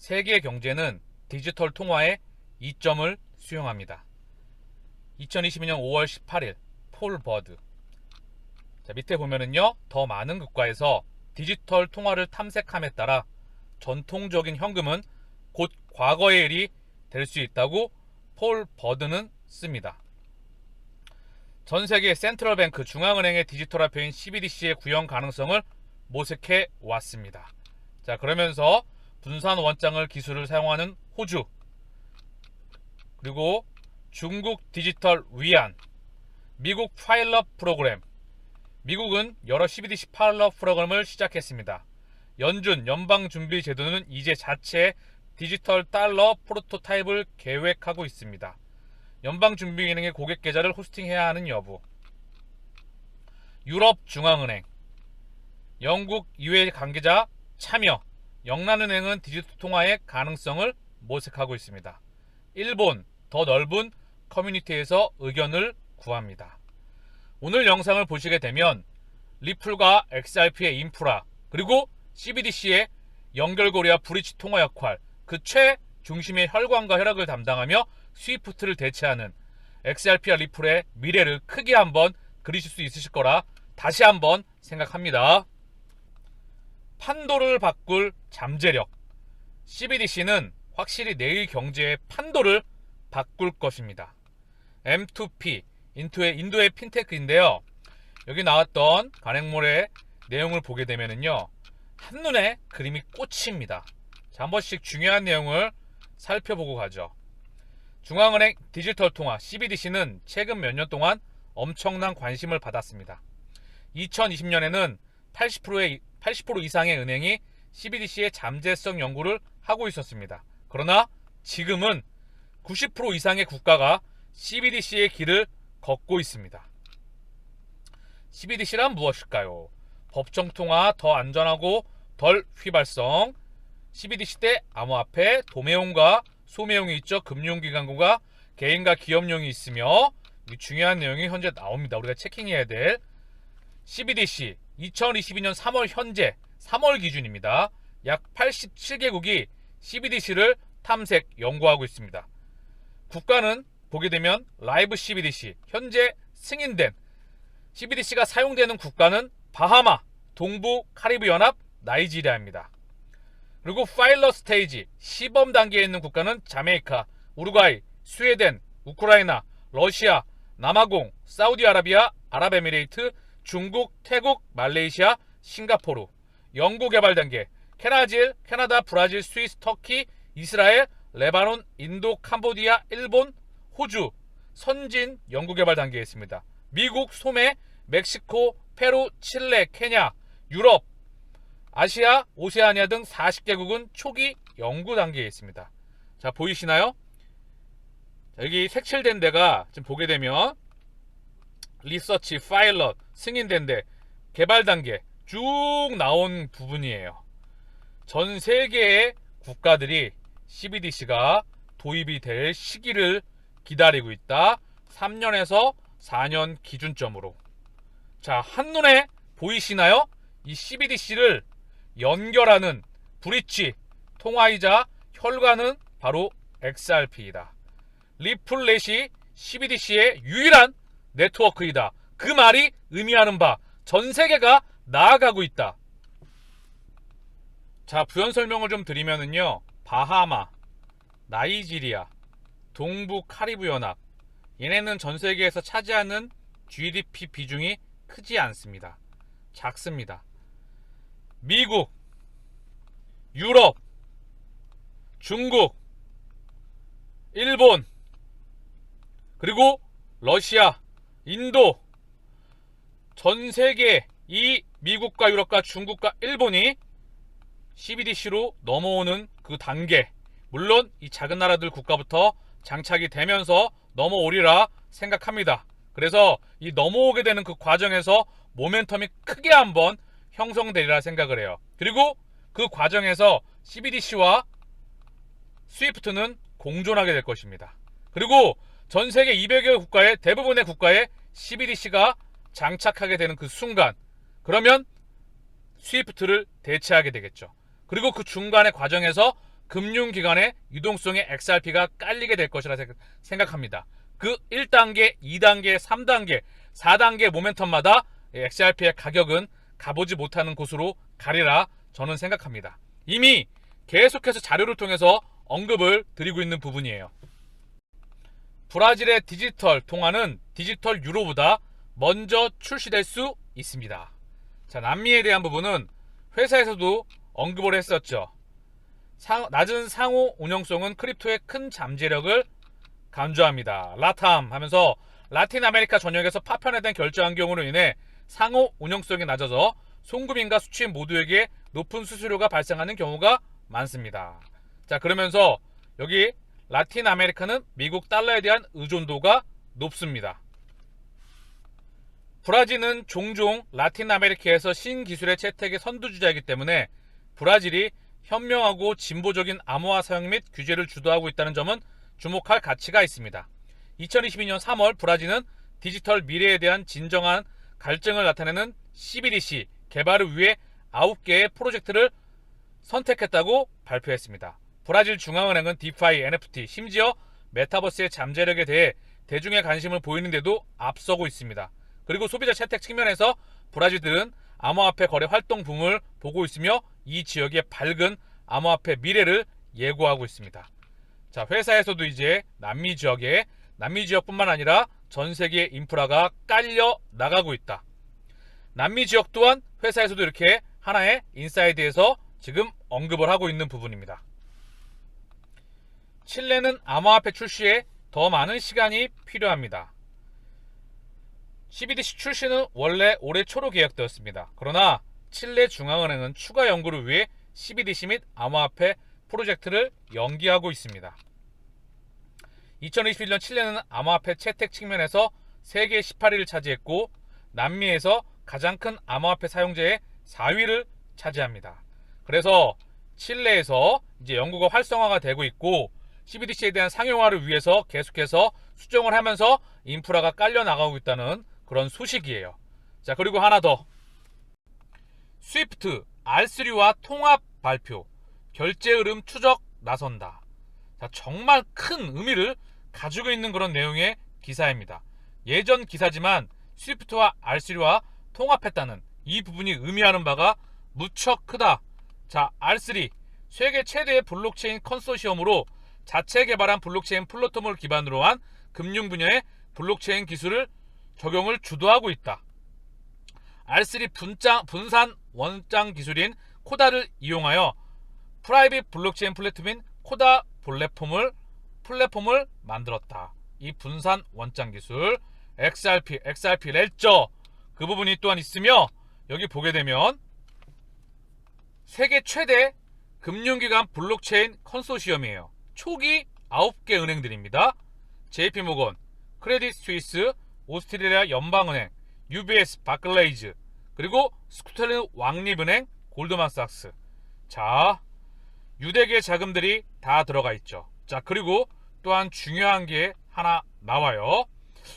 세계 경제는 디지털 통화의 이점을 수용합니다. 2022년 5월 18일 폴 버드. 자, 밑에 보면은요. 더 많은 국가에서 디지털 통화를 탐색함에 따라 전통적인 현금은 곧 과거의 일이 될 수 있다고 폴 버드는 씁니다. 전 세계 센트럴뱅크 중앙은행의 디지털화폐인 CBDC의 구현 가능성을 모색해 왔습니다. 자, 그러면서 분산 원장을 기술을 사용하는 호주 그리고 중국 디지털 위안 미국 파일럿 프로그램 미국은 여러 CBDC 파일럿 프로그램을 시작했습니다. 연준 연방준비제도는 이제 자체 디지털 달러 프로토타입을 계획하고 있습니다. 연방준비은행의 고객 계좌를 호스팅해야 하는 여부 유럽 중앙은행 영국 의회 관계자 참여 영란은행은 디지털 통화의 가능성을 모색하고 있습니다. 일본 더 넓은 커뮤니티에서 의견을 구합니다. 오늘 영상을 보시게 되면 리플과 XRP의 인프라 그리고 CBDC의 연결고리와 브릿지 통화 역할 그 최중심의 혈관과 혈액을 담당하며 스위프트를 대체하는 XRP와 리플의 미래를 크게 한번 그리실 수 있으실 거라 다시 한번 생각합니다. 판도를 바꿀 잠재력. CBDC는 확실히 내일 경제의 판도를 바꿀 것입니다. M2P, 인도의, 인도의 핀테크인데요. 여기 나왔던 간행몰의 내용을 보게 되면은요. 한눈에 그림이 꽂힙니다. 자, 한 번씩 중요한 내용을 살펴보고 가죠. 중앙은행 디지털 통화 CBDC는 최근 몇 년 동안 엄청난 관심을 받았습니다. 2020년에는 80%의 80% 이상의 은행이 CBDC의 잠재성 연구를 하고 있었습니다. 그러나 지금은 90% 이상의 국가가 CBDC의 길을 걷고 있습니다. CBDC란 무엇일까요? 법정 통화 더 안전하고 덜 휘발성. CBDC 때 암호화폐, 도매용과 소매용이 있죠. 금융기관과 개인과 기업용이 있으며 이 중요한 내용이 현재 나옵니다. 우리가 체킹해야 될 CBDC 2022년 3월 현재 3월 기준입니다. 약 87개국이 CBDC를 탐색 연구하고 있습니다. 국가는 보게 되면 라이브 CBDC 현재 승인된 CBDC가 사용되는 국가는 바하마, 동부 카리브 연합, 나이지리아입니다. 그리고 파일럿 스테이지 시범 단계에 있는 국가는 자메이카, 우루과이, 스웨덴, 우크라이나, 러시아, 남아공, 사우디아라비아, 아랍에미레이트, 중국, 태국, 말레이시아, 싱가포르, 연구 개발 단계, 캐나질, 캐나다, 브라질, 스위스, 터키, 이스라엘, 레바논, 인도, 캄보디아, 일본, 호주, 선진 연구 개발 단계에 있습니다. 미국, 소매, 멕시코, 페루, 칠레, 케냐, 유럽, 아시아, 오세아니아 등 40개국은 초기 연구 단계에 있습니다. 자, 보이시나요? 자, 여기 색칠된 데가 지금 보게 되면 리서치, 파일럿, 승인된 데, 개발 단계 쭉 나온 부분이에요. 전 세계의 국가들이 CBDC가 도입이 될 시기를 기다리고 있다. 3년에서 4년 기준점으로. 자, 한눈에 보이시나요? 이 CBDC를 연결하는 브릿지, 통화이자 혈관은 바로 XRP이다. 리플렛이 CBDC의 유일한 네트워크이다. 그 말이 의미하는 바, 전 세계가 나아가고 있다. 자, 부연 설명을 좀 드리면은요. 바하마, 나이지리아, 동부 카리브 연합. 얘네는 전 세계에서 차지하는 GDP 비중이 크지 않습니다. 작습니다. 미국, 유럽, 중국, 일본, 그리고 러시아, 인도, 전 세계 이 미국과 유럽과 중국과 일본이 CBDC로 넘어오는 그 단계, 물론 이 작은 나라들 국가부터 장착이 되면서 넘어오리라 생각합니다. 그래서 이 넘어오게 되는 그 과정에서 모멘텀이 크게 한번 형성되리라 생각을 해요. 그리고 그 과정에서 CBDC와 스위프트는 공존하게 될 것입니다. 그리고 전 세계 200여 국가의 대부분의 국가에 CBDC가 장착하게 되는 그 순간 그러면 스위프트를 대체하게 되겠죠. 그리고 그 중간의 과정에서 금융기관의 유동성의 XRP가 깔리게 될 것이라 생- 생각합니다. 그 1단계, 2단계, 3단계, 4단계 모멘텀마다 XRP의 가격은 가보지 못하는 곳으로 가리라 저는 생각합니다. 이미 계속해서 자료를 통해서 언급을 드리고 있는 부분이에요. 브라질의 디지털 통화는 디지털 유로보다 먼저 출시될 수 있습니다. 자, 남미에 대한 부분은 회사에서도 언급을 했었죠. 상- 낮은 상호 운영성은 크립토의 큰 잠재력을 강조합니다. 라탐 하면서 라틴 아메리카 전역에서 파편화된 결제 환경으로 인해 상호 운영성이 낮아져 송금인과 수취인 모두에게 높은 수수료가 발생하는 경우가 많습니다. 자, 그러면서 여기 라틴 아메리카는 미국 달러에 대한 의존도가 높습니다. 브라질은 종종 라틴 아메리카에서 신기술의 채택의 선두주자이기 때문에 브라질이 현명하고 진보적인 암호화 사용 및 규제를 주도하고 있다는 점은 주목할 가치가 있습니다. 2022년 3월 브라질은 디지털 미래에 대한 진정한 갈증을 나타내는 CBDC 개발을 위해 9개의 프로젝트를 선택했다고 발표했습니다. 브라질 중앙은행은 디파이, NFT, 심지어 메타버스의 잠재력에 대해 대중의 관심을 보이는데도 앞서고 있습니다. 그리고 소비자 채택 측면에서 브라질들은 암호화폐 거래 활동 붐을 보고 있으며 이 지역의 밝은 암호화폐 미래를 예고하고 있습니다. 자, 회사에서도 이제 남미 지역에 남미 지역뿐만 아니라 전 세계 인프라가 깔려 나가고 있다. 남미 지역 또한 회사에서도 이렇게 하나의 인사이드에서 지금 언급을 하고 있는 부분입니다. 칠레는 암호화폐 출시에 더 많은 시간이 필요합니다. CBDC 출시는 원래 올해 초로 계획되었습니다. 그러나 칠레 중앙은행은 추가 연구를 위해 CBDC 및 암호화폐 프로젝트를 연기하고 있습니다. 2021년 칠레는 암호화폐 채택 측면에서 세계 18위를 차지했고 남미에서 가장 큰 암호화폐 사용자의 4위를 차지합니다. 그래서 칠레에서 이제 연구가 활성화가 되고 있고 CBDC에 대한 상용화를 위해서 계속해서 수정을 하면서 인프라가 깔려 나가고 있다는 그런 소식이에요. 자, 그리고 하나 더. 스위프트 R3와 통합 발표. 결제 흐름 추적 나선다. 자, 정말 큰 의미를 가지고 있는 그런 내용의 기사입니다. 예전 기사지만 스위프트와 R3와 통합했다는 이 부분이 의미하는 바가 무척 크다. 자, R3 세계 최대의 블록체인 컨소시엄으로 자체 개발한 블록체인 플랫폼을 기반으로 한 금융 분야의 블록체인 기술을 적용을 주도하고 있다. R3 분장, 분산 원장 기술인 코다를 이용하여 프라이빗 블록체인 플랫폼인 코다 플랫폼을 플랫폼을 만들었다. 이 분산 원장 기술 XRP, XRP 렐저 그 부분이 또한 있으며 여기 보게 되면 세계 최대 금융기관 블록체인 컨소시엄이에요. 초기 9개 은행들입니다. JP모건, 크레딧 스위스, 오스트레일리아 연방은행, UBS, 바클레이즈, 그리고 스코틀랜드 왕립은행, 골드만삭스. 자, 유대계 자금들이 다 들어가 있죠. 자, 그리고 또한 중요한 게 하나 나와요.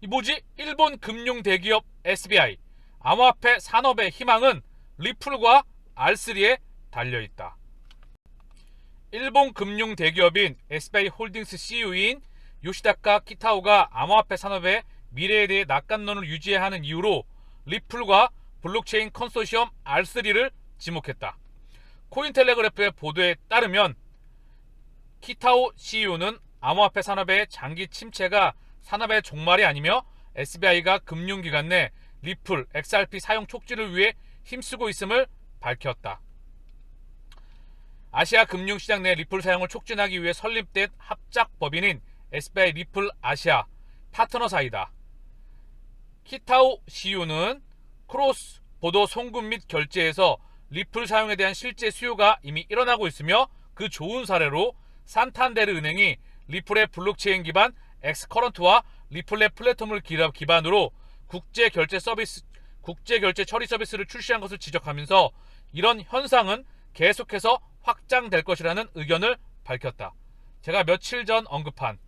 이 뭐지? 일본 금융 대기업 SBI 암호화폐 산업의 희망은 리플과 R3에 달려 있다. 일본 금융 대기업인 SBI 홀딩스 CEO인 요시다카 키타오가 암호화폐 산업의 미래에 대해 낙관론을 유지해야 하는 이유로 리플과 블록체인 컨소시엄 R3를 지목했다. 코인텔레그래프의 보도에 따르면 키타오 CEO는 암호화폐 산업의 장기 침체가 산업의 종말이 아니며 SBI가 금융기관 내 리플, XRP 사용 촉진을 위해 힘쓰고 있음을 밝혔다. 아시아 금융시장 내 리플 사용을 촉진하기 위해 설립된 합작 법인인 SBI 리플 아시아 파트너사이다. 키타오 CEO는 크로스 보도 송금 및 결제에서 리플 사용에 대한 실제 수요가 이미 일어나고 있으며 그 좋은 사례로 산탄데르 은행이 리플의 블록체인 기반 엑스커런트와 리플의 플랫폼을 기반으로 국제 결제 서비스 국제 결제 처리 서비스를 출시한 것을 지적하면서 이런 현상은 계속해서 확장될 것이라는 의견을 밝혔다. 제가 며칠 전 언급한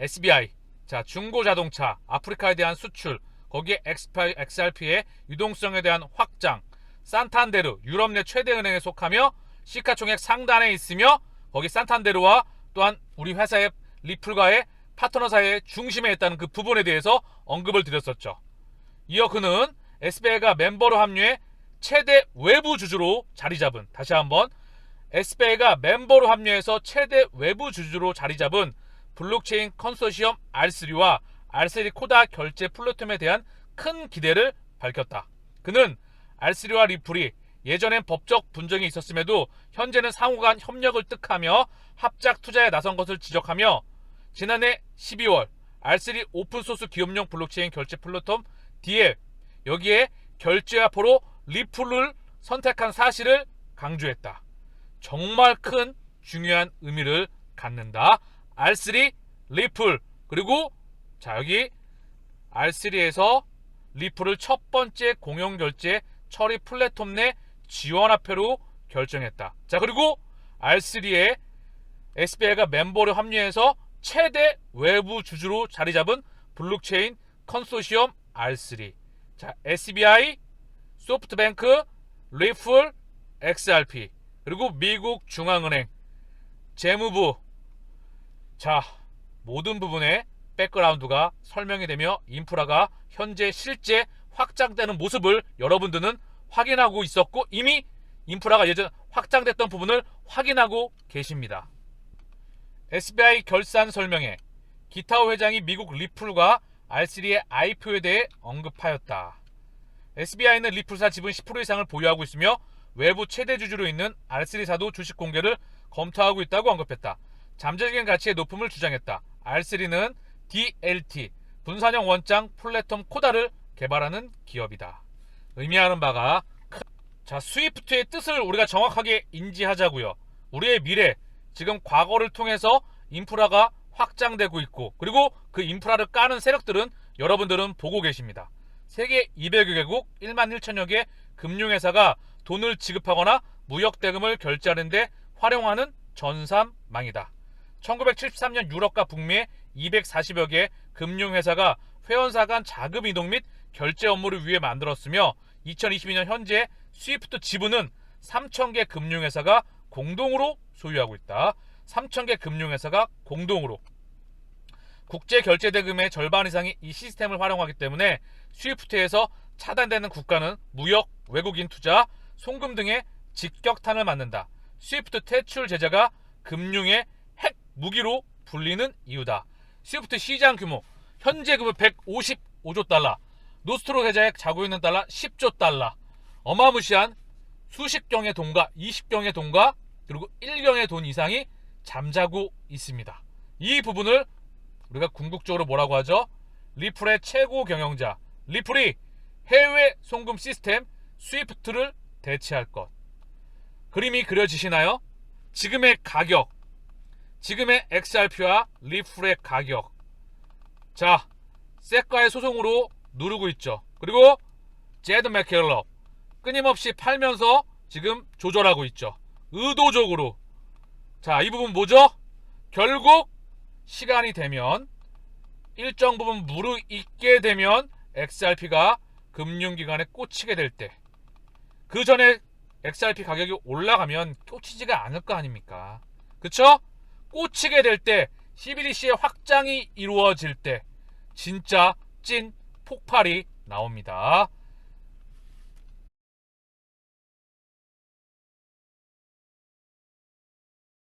SBI 자 중고 자동차 아프리카에 대한 수출 거기에 XRP의 유동성에 대한 확장 산탄데르 유럽 내 최대 은행에 속하며 시가총액 상단에 있으며 거기 산탄데르와 또한 우리 회사의 리플과의 파트너 사이의 중심에 있다는 그 부분에 대해서 언급을 드렸었죠. 이어 그는 SBI가 멤버로 합류해 최대 외부 주주로 자리 잡은 다시 한번 SBI가 멤버로 합류해서 최대 외부 주주로 자리 잡은 블록체인 컨소시엄 R3와 R3 코다 결제 플랫폼에 대한 큰 기대를 밝혔다. 그는 R3와 리플이 예전엔 법적 분쟁이 있었음에도 현재는 상호 간 협력을 뜻하며 합작 투자에 나선 것을 지적하며 지난해 12월 R3 오픈소스 기업용 블록체인 결제 플랫폼 DL 여기에 결제 화포로 리플을 선택한 사실을 강조했다. 정말 큰 중요한 의미를 갖는다. R3 리플 그리고 자 여기 R3에서 리플을 첫 번째 공용 결제 처리 플랫폼 내 지원화표로 결정했다. 자 그리고 R3에 SBI가 멤버로 합류해서 최대 외부 주주로 자리 잡은 블록체인 컨소시엄 R3. 자 SBI, 소프트뱅크, 리플, XRP 그리고 미국 중앙은행, 재무부. 자 모든 부분에 백그라운드가 설명이 되며 인프라가 현재 실제 확장되는 모습을 여러분들은 확인하고 있었고 이미 인프라가 예전 확장됐던 부분을 확인하고 계십니다. SBI 결산 설명에 기타오 회장이 미국 리플과 R3의 IPO에 대해 언급하였다. SBI는 리플사 지분 10% 이상을 보유하고 있으며 외부 최대 주주로 있는 R3사도 주식 공개를 검토하고 있다고 언급했다. 잠재적인 가치의 높음을 주장했다. R3는 DLT 분산형 원장 플랫폼 코다를 개발하는 기업이다. 의미하는 바가 크- 자 스위프트의 뜻을 우리가 정확하게 인지하자고요. 우리의 미래 지금 과거를 통해서 인프라가 확장되고 있고 그리고 그 인프라를 까는 세력들은 여러분들은 보고 계십니다. 세계 200여 개국 1만 1천여 개 금융회사가 돈을 지급하거나 무역 대금을 결제하는데 활용하는 전산망이다. 1973년 유럽과 북미의 240여 개 금융회사가 회원사 간 자금 이동 및 결제 업무를 위해 만들었으며 2022년 현재 스위프트 지분은 3,000개 금융회사가 공동으로 소유하고 있다. 3,000개 금융회사가 공동으로 국제 결제 대금의 절반 이상이 이 시스템을 활용하기 때문에 스위프트에서 차단되는 국가는 무역, 외국인 투자, 송금 등의 직격탄을 맞는다. 스위프트 퇴출 제재가 금융의 핵 무기로 불리는 이유다. 스위프트 시장 규모 현재 규모 155조 달러, 노스트로 계좌에 자고 있는 달러 10조 달러. 어마무시한 수십 경의 돈과 20경의 돈과 그리고 1경의 돈 이상이 잠자고 있습니다. 이 부분을 우리가 궁극적으로 뭐라고 하죠? 리플의 최고 경영자 리플이 해외 송금 시스템 스위프트를 대체할 것. 그림이 그려지시나요? 지금의 가격, 지금의 XRP와 리플의 가격. 자, 세가의 소송으로 누르고 있죠. 그리고 제드 맥켈럽 끊임없이 팔면서 지금 조절하고 있죠. 의도적으로. 자, 이 부분 뭐죠? 결국 시간이 되면 일정 부분 무르익게 되면 XRP가 금융기관에 꽂히게 될 때 그 전에 XRP 가격이 올라가면 꽂히지가 않을 거 아닙니까? 그쵸? 꽂히게 될 때 CBDC의 확장이 이루어질 때 진짜 찐 폭발이 나옵니다.